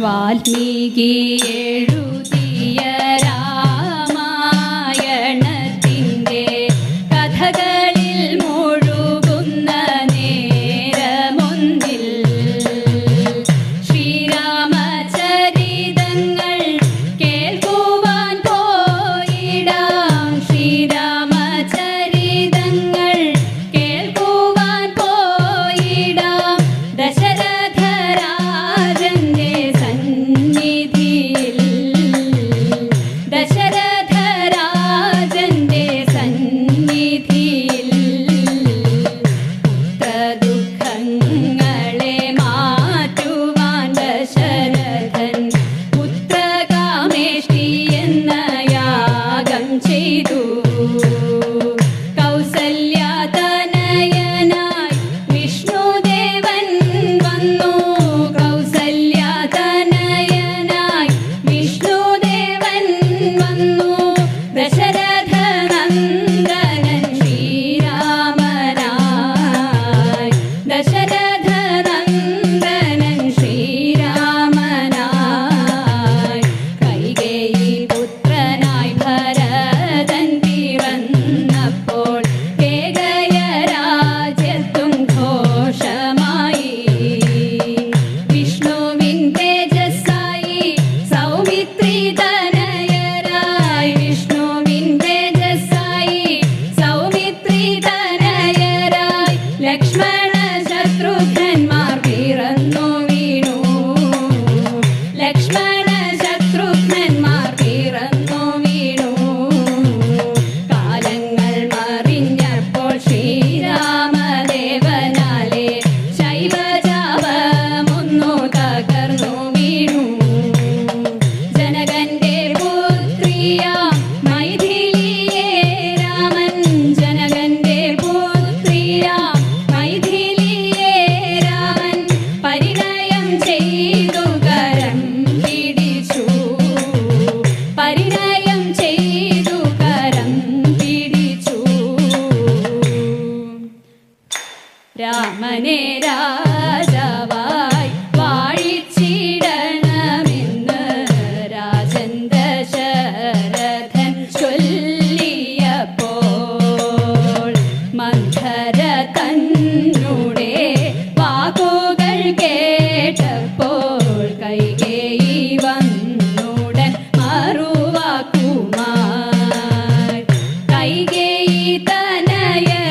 വാൽമീകി എഴുതിയ കൈകേയി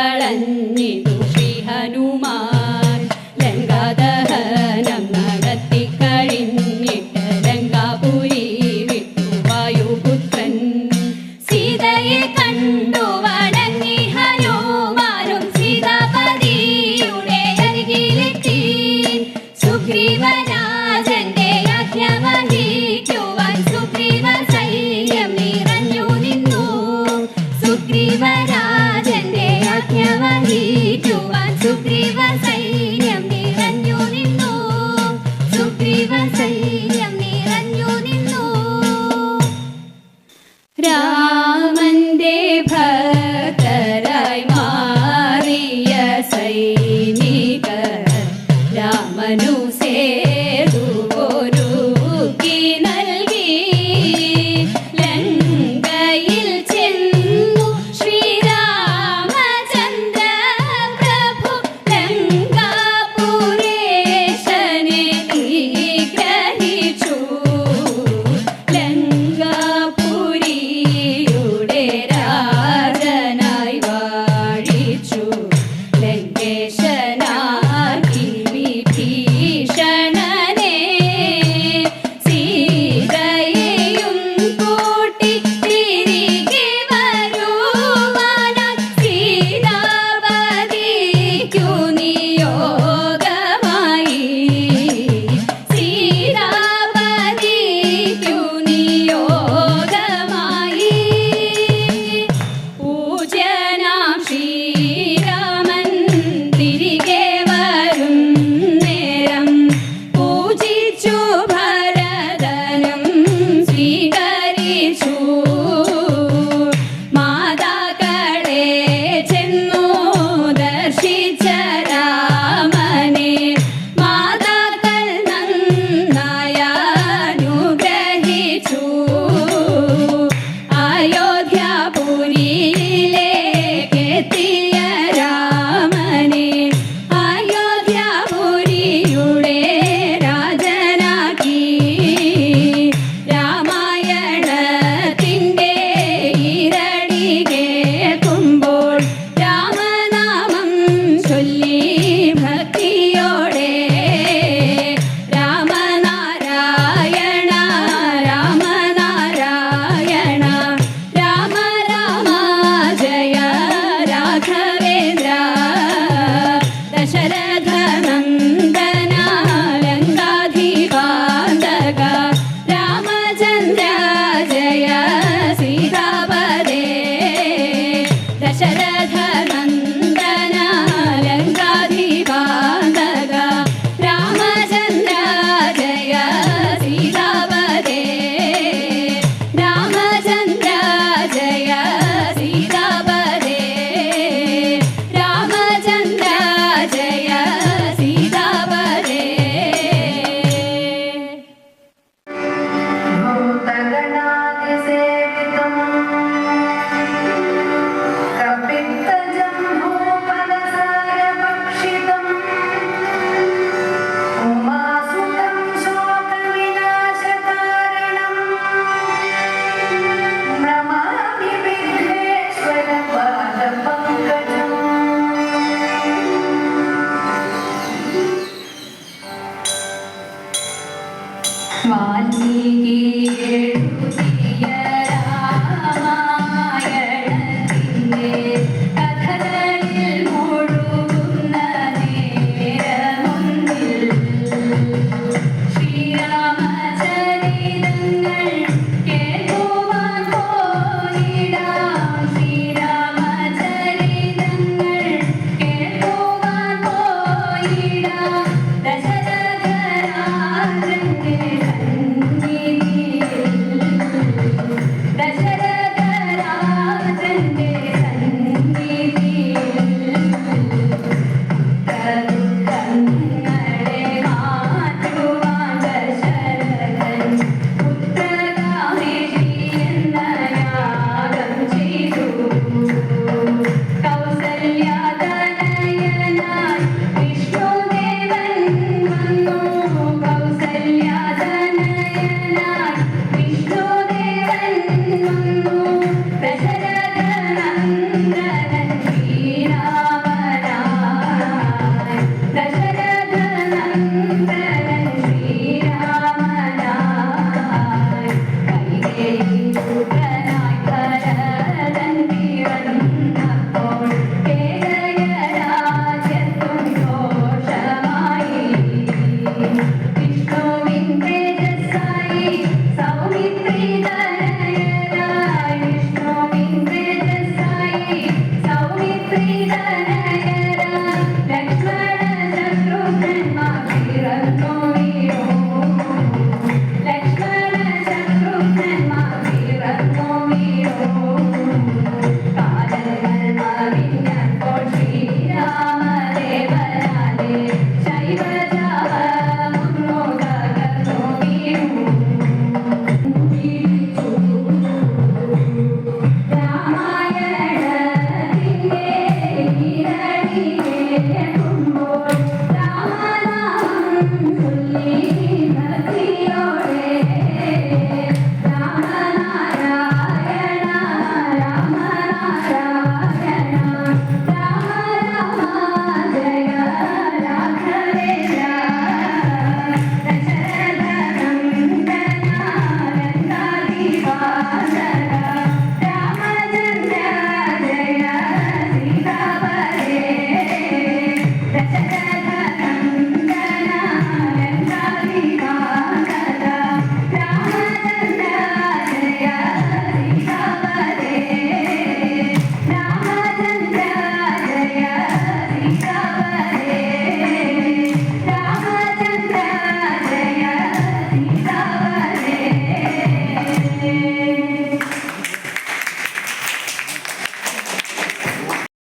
കളഞ്ഞിടും രക്ഷിക്കുവാൻ സുഗ്രീവ സൈന്യം നിറഞ്ഞു നിന്നു. സുഗ്രീവ സൈന്യം നിറഞ്ഞു നിന്നു. രാമന്റെ ഭക്തരായി മാറിയ സൈനികർ രാമനു സേതു ഒരുക്കിന